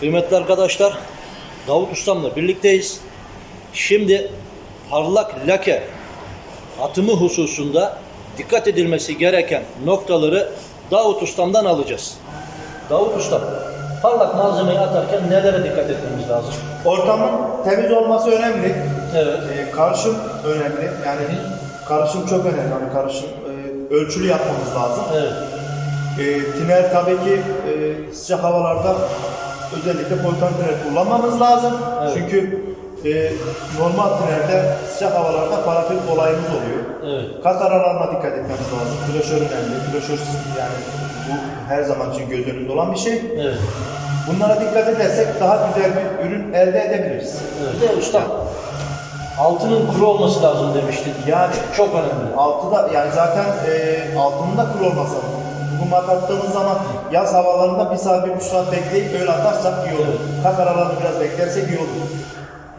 Kıymetli arkadaşlar, Davut Ustam'la birlikteyiz. Şimdi parlak lake atımı hususunda dikkat edilmesi gereken noktaları Davut Ustam'dan alacağız. Davut Ustam, parlak malzemeyi atarken nelere dikkat etmemiz lazım? Ortamın temiz olması önemli. Evet. Ee, karışım önemli. Yani karışım çok önemli. Yani karışım e, ölçülü yapmamız lazım. Evet. E, tiner tabii ki e, sıcak havalarda özellikle politan tiner kullanmamız lazım. Evet. Çünkü e, normal tinerde sıcak havalarda parafin olayımız oluyor. Evet. Kat aralarına dikkat etmemiz lazım. Flaşör önemli. Flaşör yani bu her zaman için göz önünde olan bir şey. Evet. Bunlara dikkat edersek daha güzel bir ürün elde edebiliriz. evet. Bir de ustam, altının kuru olması lazım demiştin. Yani Çok önemli. altı da yani zaten e, altının da kuru olması lazım. Bu mat attığımız zaman yaz havalarında bir saat bir buçuk saat bekleyip öyle atarsak iyi olur. Kat aralarını biraz beklersek iyi olur.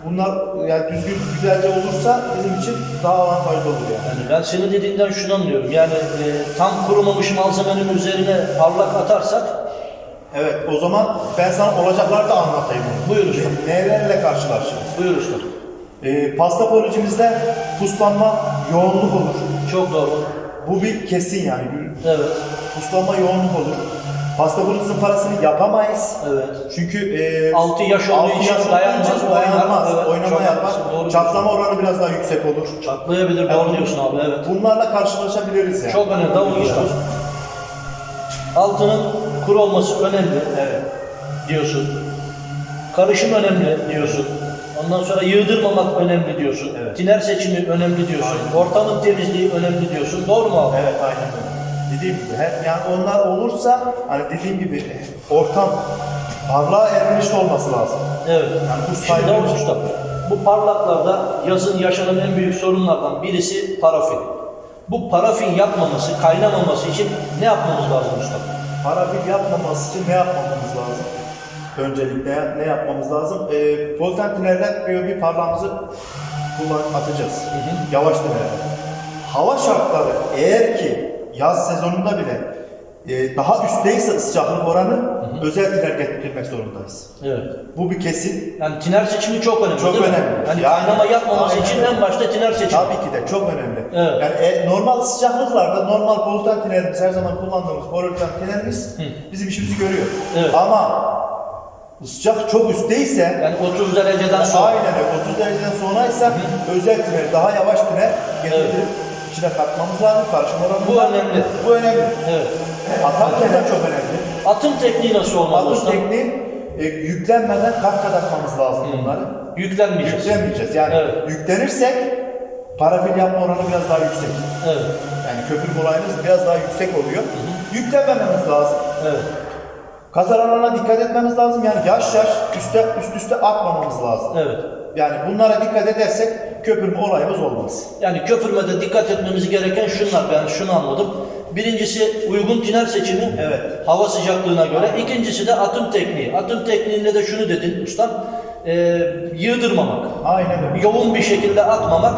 Bunlar yani düzgün güzelce olursa bizim için daha avantajlı olur yani. Yani ben senin dediğinden şunu anlıyorum. Yani e, tam kurumamış malzemenin üzerine parlak atarsak Evet o zaman ben sana olacakları da anlatayım. Buyur usta. Nelerle karşılaşacağız? buyur usta. E, pasta policimizde puslanma yoğunluk olur. Çok doğru. Bu bir kesin yani. Evet. Puslanma yoğunluk olur. Pasta policimizin parasını yapamayız. Evet. Çünkü e, Altı yaş olduğu için dayanmaz, dayanmaz, Evet, oynama yapar. doğru Çatlama oranı biraz daha yüksek olur. Çatlayabilir. Doğru diyorsun abi. Evet. Bunlarla karşılaşabiliriz yani. Çok önemli. Davul usta. Altının kuru olması önemli Evet. diyorsun. Karışım önemli diyorsun. Ondan sonra yığdırmamak önemli diyorsun. Evet. Tiner seçimi önemli diyorsun. Ortamın temizliği önemli diyorsun. Doğru mu abi? Evet aynen öyle. Dediğim gibi hem yani onlar olursa hani dediğim gibi ortam parlağa ermiş olması lazım. Evet. Yani bu Davut Usta, bu parlaklarda yazın yaşanan en büyük sorunlardan birisi parafin. Bu parafin yapmaması, kaynamaması için ne yapmamız lazım usta? Parafil yapmaması için ne yapmamız lazım? Öncelikle ne yapmamız lazım? E, Poltentinerden böyle bir parmağımızı kullan atacağız. hı. Yavaş tinerden. Hava şartları eğer ki yaz sezonunda bile e, daha üstteyse sıcaklık oranı özel tiner getirmek zorundayız. Evet. Bu bir kesin. Yani tiner seçimi çok önemli Çok değil mi? önemli. Yani, Yani- kaynama yapmaması Aynen için en başta tiner seçimi. Tabii ki de çok önemli. Evet. Yani e, normal sıcaklıklarda normal poluten tinerimiz her zaman kullandığımız poluten tinerimiz bizim işimizi görüyor. Evet. Ama sıcak çok üstteyse Yani 30 dereceden sonra. aynen öyle 30 dereceden sonraysa özel tiner daha yavaş tiner getirip Evet. içine katmamız lazım. Karışım oranı Bu önemli. Bu önemli. Evet. Atarken de çok önemli. Atım tekniği nasıl olmalı usta? tekniği e, yüklenmeden kat kat atmamız lazım bunları. Yüklenmeyeceğiz. Yüklenmeyeceğiz. Yani Evet. yüklenirsek parafil yapma oranı biraz daha yüksek. Evet. Yani köpürüm olayımız biraz daha yüksek oluyor. Yüklemememiz lazım. Evet. Kat aralarına dikkat etmemiz lazım. Yani yaş yaş üstte, üst üste atmamamız lazım. Evet. Yani bunlara dikkat edersek köpürme olayımız olmaz. Yani köpürmede dikkat etmemiz gereken şunlar. Ben şunu anladım. Birincisi uygun tiner seçimi. Evet. Hava sıcaklığına göre. İkincisi de atım tekniği. Atım tekniğinde de şunu dedin ustam. E, yığdırmamak. Aynen öyle. Yoğun bir şekilde atmamak.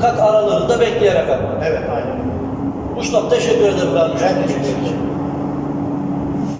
Kat aralarında bekleyerek atmak. Evet aynen öyle. Ustam teşekkür ederim. Ben Ben teşekkür ederim.